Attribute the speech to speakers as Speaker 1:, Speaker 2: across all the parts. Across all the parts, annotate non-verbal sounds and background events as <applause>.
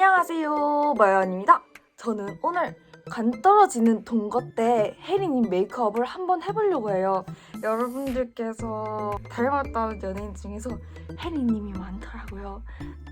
Speaker 1: 안녕하세요. 마연입니다. 저는 오늘 간 떨어지는 동거 때 혜린님 메이크업을 한번 해보려고 해요. 여러분들께서 닮았다는 연예인 중에서 혜린님이 많더라고요.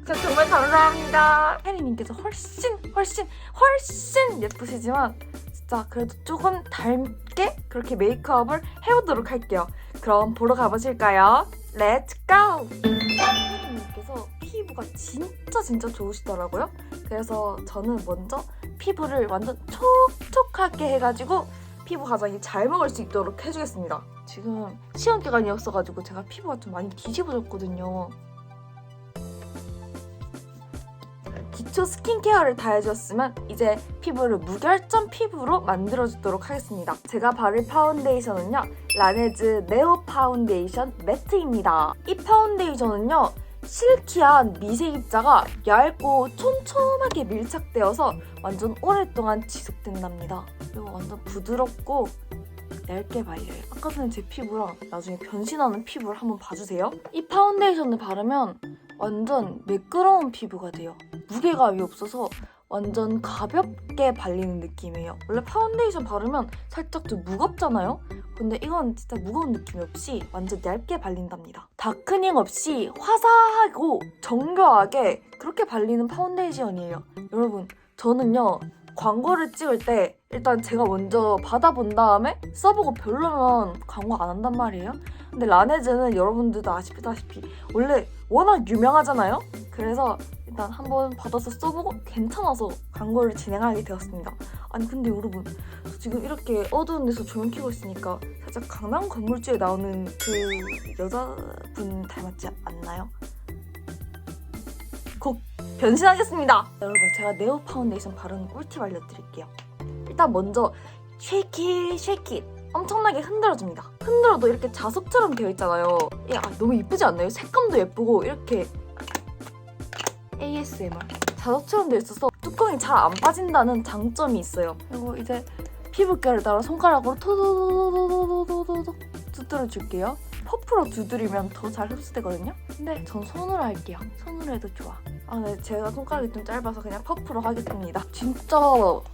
Speaker 1: 저 정말 감사합니다. 혜린님께서 훨씬 훨씬 훨씬 예쁘시지만 진짜 그래도 조금 닮게 그렇게 메이크업을 해보도록 할게요. 그럼 보러 가보실까요? 렛츠 고! 혜린님께서 피부가 진짜 진짜 좋으시더라고요 그래서 저는 먼저 피부를 완전 촉촉하게 해가지고 피부 가장이 잘 먹을 수 있도록 해주겠습니다. 지금 시험 기간이었어가지고 제가 피부가 좀 많이 뒤집어졌거든요. 기초 스킨케어를 다 해주었으면 이제 피부를 무결점 피부로 만들어주도록 하겠습니다. 제가 바를 파운데이션은요. 라네즈 네오 파운데이션 매트입니다. 이 파운데이션은요. 실키한 미색 입자가 얇고 촘촘하게 밀착되어서 완전 오랫동안 지속된답니다. 그리고 완전 부드럽고 얇게 발려요. 아까 전에 제 피부랑 나중에 변신하는 피부를 한번 봐주세요. 이 파운데이션을 바르면 완전 매끄러운 피부가 돼요. 무게감이 없어서 완전 가볍게 발리는 느낌이에요. 원래 파운데이션 바르면 살짝 좀 무겁잖아요? 근데 이건 진짜 무거운 느낌이 없이 완전 얇게 발린답니다. 다크닝 없이 화사하고 정교하게 그렇게 발리는 파운데이션이에요. 여러분, 저는요, 광고를 찍을 때 일단 제가 먼저 받아본 다음에 써보고 별로면 광고 안 한단 말이에요. 근데 라네즈는 여러분들도 아시다시피 원래 워낙 유명하잖아요? 그래서 일단 한번 받아서 써보고 괜찮아서 광고를 진행하게 되었습니다. 아니 근데 여러분 저 지금 이렇게 어두운 데서 조명 켜고 있으니까 살짝 강남 건물주에 나오는 그 여자분 닮았지 않나요? 곧 변신하겠습니다. 여러분 제가 네오 파운데이션 바르는 꿀팁 알려드릴게요. 일단 먼저 쉐이키 쉐이키 엄청나게 흔들어줍니다. 흔들어도 이렇게 자석처럼 되어 있잖아요. 야 너무 이쁘지 않나요? 색감도 예쁘고 이렇게 ASMR 자석처럼 되어 있어서 뚜껑이 잘 안 빠진다는 장점이 있어요. 그리고 이제 피부결을 따라 손가락으로 토도도도도도도도도 두드려 줄게요. 퍼프로 두드리면 더 잘 흡수되거든요. 근데 전 손으로 할게요. 손으로 해도 좋아. 아, 네, 제가 손가락이 좀 짧아서 그냥 퍼프로 하겠습니다. 진짜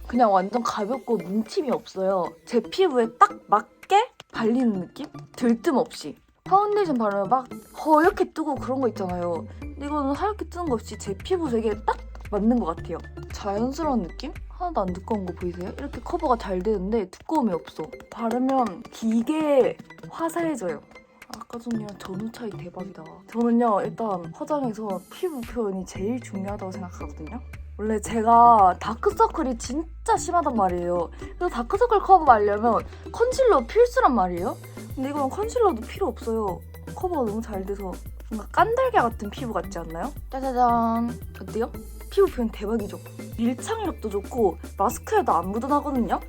Speaker 1: 그냥 완전 가볍고 뭉침이 없어요. 제 피부에 딱 맞게 발리는 느낌? 들뜸 없이. 파운데이션 바르면 막 허옇게 뜨고 그런 거 있잖아요. 근데 이거는 하얗게 뜨는 거 없이 제 피부 색에 딱 맞는 것 같아요. 자연스러운 느낌? 하나도 안 두꺼운 거 보이세요? 이렇게 커버가 잘 되는데 두꺼움이 없어. 바르면 되게 화사해져요. 아까 전이랑 전후 차이 대박이다. 저는요 일단 화장에서 피부 표현이 제일 중요하다고 생각하거든요. 원래 제가 다크서클이 진짜 심하단 말이에요. 그래서 다크서클 커버하려면 컨실러 필수란 말이에요. 근데 이건 컨실러도 필요 없어요. 커버가 너무 잘 돼서 뭔가 깐달걀 같은 피부 같지 않나요? 짜자잔 어때요? 피부 표현 대박이죠? 밀착력도 좋고 마스크에도 안 묻어나거든요?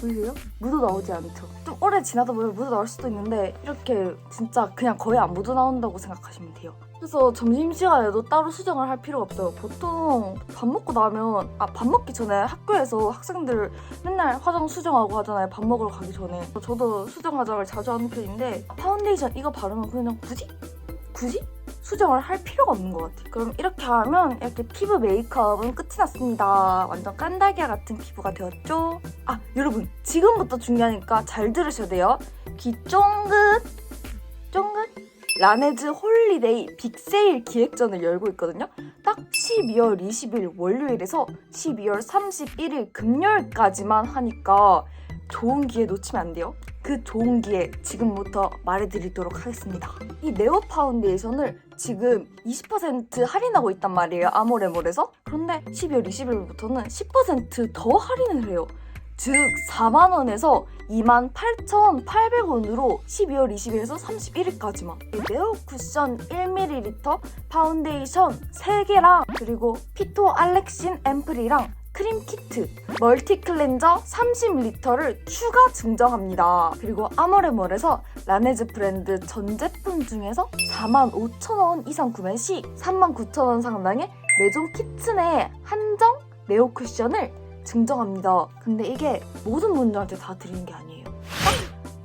Speaker 1: 보이세요? 묻어 나오지 않죠. 좀 오래 지나다 보면 묻어 나올 수도 있는데 이렇게 진짜 그냥 거의 안 묻어 나온다고 생각하시면 돼요. 그래서 점심시간에도 따로 수정을 할 필요가 없어요. 보통 밥 먹고 나면 아 밥 먹기 전에 학교에서 학생들 맨날 화장 수정하고 하잖아요. 밥 먹으러 가기 전에. 저도 수정 화장을 자주 하는 편인데 파운데이션 이거 바르면 그냥 굳이? 굳이? 수정을 할 필요가 없는 것 같아요. 그럼 이렇게 하면 이렇게 피부 메이크업은 끝이 났습니다. 완전 깐달걀 같은 피부가 되었죠? 아 여러분 지금부터 중요하니까 잘 들으셔야 돼요. 귀 쫑긋 쫑긋 라네즈 홀리데이 빅세일 기획전을 열고 있거든요. 딱 12월 20일 월요일에서 12월 31일 금요일까지만 하니까 좋은 기회 놓치면 안 돼요. 그 좋은 기회 지금부터 말해드리도록 하겠습니다. 이 네오 파운데이션을 지금 20% 할인하고 있단 말이에요. 아모레몰에서. 그런데 12월 20일부터는 10%더 할인을 해요. 즉 4만 원에서 2만 8,800원으로 12월 20일에서 31일까지만 네오 쿠션 1ml 파운데이션 3개랑 그리고 피토 알렉신 앰플이랑 크림 키트, 멀티 클렌저 30ml를 추가 증정합니다. 그리고 아모레몰에서 라네즈 브랜드 전 제품 중에서 45,000원 이상 구매 시 39,000원 상당의 매종 내 한정 네오 쿠션을 증정합니다. 근데 이게 모든 분들한테 다 드리는 게 아니에요. 딱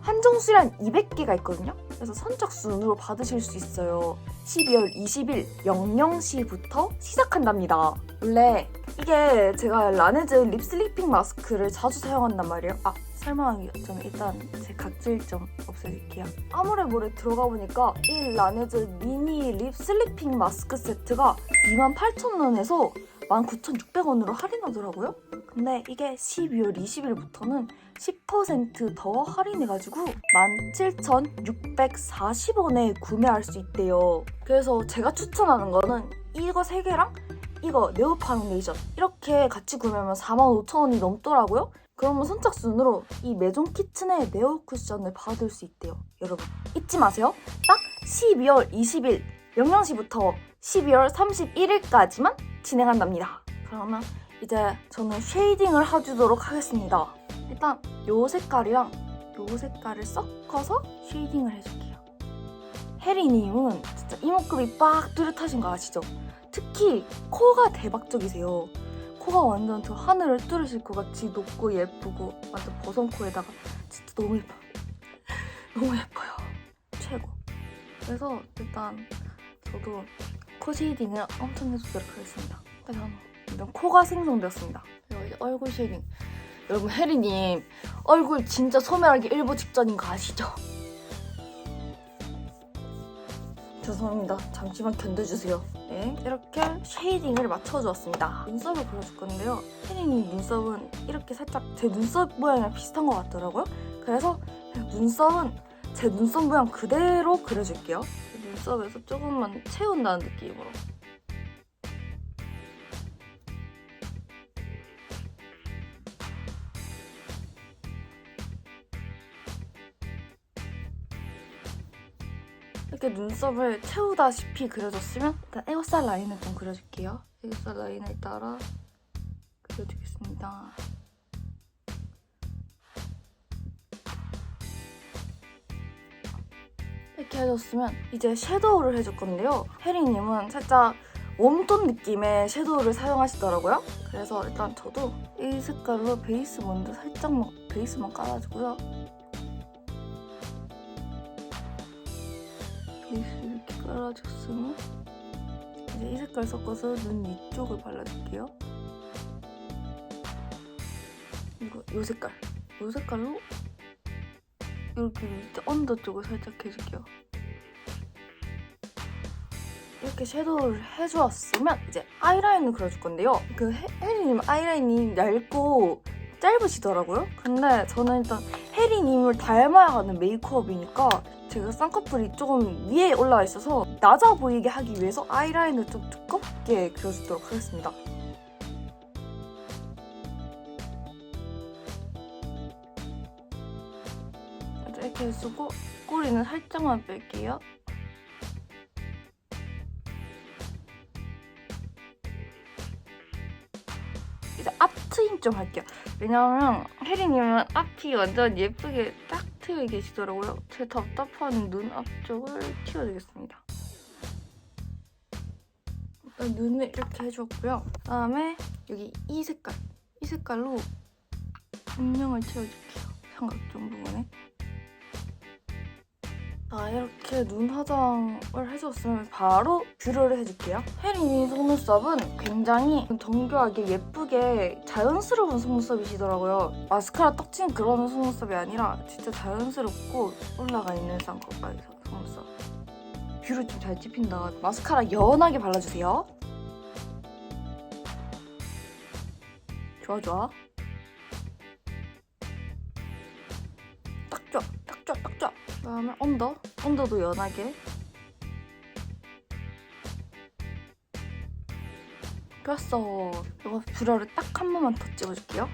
Speaker 1: 한정 수량 200개가 있거든요. 그래서 선착순으로 받으실 수 있어요. 12월 20일 00시부터 시작한답니다. 원래 이게 제가 라네즈 립슬리핑 마스크를 자주 사용한단 말이에요. 아 설명하기 전에 일단 제 각질 좀 없애줄게요. 아무래모래 들어가 보니까 이 라네즈 미니 립슬리핑 마스크 세트가 28,000원에서 19,600원으로 할인하더라고요. 근데 이게 12월 20일부터는 10%더 할인해가지고 17,640원에 구매할 수 있대요. 그래서 제가 추천하는 거는 이거 3개랑 이거 네오 파운데이션 이렇게 같이 구매하면 45,000원이 넘더라고요. 그러면 선착순으로 이 메종 키친의 네오 쿠션을 받을 수 있대요. 여러분 잊지 마세요. 딱 12월 20일 00시부터 12월 31일까지만 진행한답니다. 그러면 이제 저는 쉐이딩을 해주도록 하겠습니다. 일단 요 색깔이랑 요 색깔을 섞어서 쉐이딩을 해줄게요. 혜리님은 진짜 이목구비 빡 뚜렷하신 거 아시죠? 특히 코가 대박적이세요. 코가 완전 저 하늘을 뚫으실 것 같이 높고 예쁘고 완전 버선코에다가 진짜 너무 예뻐요. <laughs> 너무 예뻐요. 최고. 그래서 일단 저도 코 쉐이딩을 엄청 해주도록 하겠습니다. 일단 일단 코가 생성되었습니다. 그리고 이제 얼굴 쉐이딩. 여러분 혜리님 얼굴 진짜 소멸하기 일보 직전인 거 아시죠? 죄송합니다. 잠시만 견뎌주세요. 네, 이렇게 쉐이딩을 맞춰주었습니다. 눈썹을 그려줄 건데요. 혜리님 눈썹은 이렇게 살짝 제 눈썹 모양이랑 비슷한 것 같더라고요. 그래서 눈썹은 제 눈썹 모양 그대로 그려줄게요. 눈썹에서 조금만 채운다는 느낌으로. 이렇게 눈썹을 채우다시피 그려줬으면 일단 에어살 라인을 좀 그려줄게요. 에어살 라인을 따라 그려주겠습니다. 이렇게 해줬으면 이제 섀도우를 해줄 건데요. 혜리님은 살짝 웜톤 느낌의 섀도우를 사용하시더라고요. 그래서 일단 저도 이 색깔로 베이스 먼저 살짝만 베이스만 깔아주고요. 베이스 이렇게 깔아줬으면 이제 이 색깔 섞어서 눈 위쪽을 발라줄게요. 이거 이 색깔, 이 색깔로 이렇게 언더 쪽을 살짝 해줄게요. 이렇게 섀도우를 해주었으면 이제 아이라인을 그려줄 건데요. 그 해, 혜리님 아이라인이 얇고 짧으시더라고요. 근데 저는 일단 혜리님을 닮아야 하는 메이크업이니까 제가 쌍꺼풀이 조금 위에 올라와 있어서 낮아 보이게 하기 위해서 아이라인을 좀 두껍게 그려주도록 하겠습니다. 이렇게 해주고 꼬리는 살짝만 뺄게요. 이제 앞 트임 좀 할게요. 왜냐면 혜리님은 앞이 완전 예쁘게 딱 트여 계시더라고요. 제 답답한 눈 앞쪽을 튀어주겠습니다. 일단 눈을 이렇게 해줬고요. 그다음에 여기 이 색깔, 이 색깔로 음영을 채워줄게요. 삼각존 부분에. 아 이렇게 눈 화장을 해줬으면 바로 뷰러를 해줄게요. 혜린이 속눈썹은 굉장히 정교하게 예쁘게 자연스러운 속눈썹이시더라고요. 마스카라 떡친 그런 속눈썹이 아니라 진짜 자연스럽고 올라가 있는 쌍꺼풀 속눈썹. 뷰를 좀 잘 찝힌다. 마스카라 연하게 발라주세요. 좋아 좋아. 딱 좋아, 딱 좋아, 딱 좋아. 그다음에 언더, 언더도 연하게. 됐어. 이거 뷰러를 딱 한 번만 더 찍어줄게요.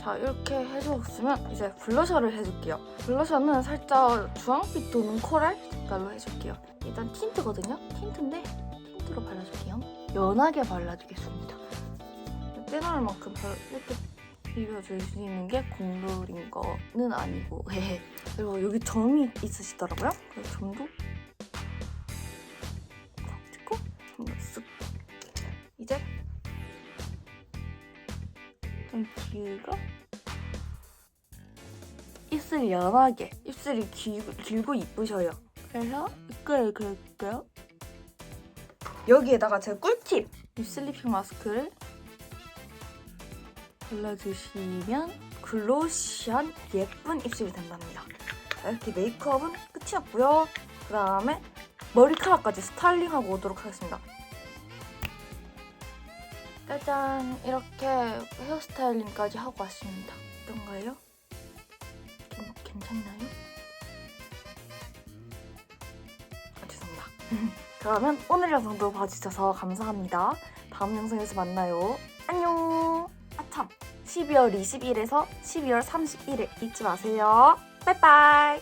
Speaker 1: 자 이렇게 해주었으면 이제 블러셔를 해줄게요. 블러셔는 살짝 주황빛 도는 코랄 색깔로 해줄게요. 일단 틴트거든요. 틴트인데 틴트로 발라줄게요. 연하게 발라주겠습니다. 빼놓을 만큼 발- 이렇게 비벼줄 수 있는 게 공돌인 거는 아니고 <laughs> 그리고 여기 점이 있으시더라고요. 그래서 점도 딱 찍고 한번 쓱 이제 좀 길가? 입술 연하게 입술이 길, 길고 이쁘셔요 그래서 이끌 그릴게요 여기에다가 제 꿀팁 입술 리핑 마스크를 발라주시면 글로시한 예쁜 입술이 된답니다. 자, 이렇게 메이크업은 끝이 났고요. 그 다음에 머리카락까지 스타일링하고 오도록 하겠습니다. 짜잔. 이렇게 헤어스타일링까지 하고 왔습니다. 어떤가요? 괜, 괜찮나요? 아, 죄송합니다. <laughs> 그러면 오늘 영상도 봐주셔서 감사합니다. 다음 영상에서 만나요. 안녕 12월 20일에서 12월 31일 잊지 마세요. 빠이빠이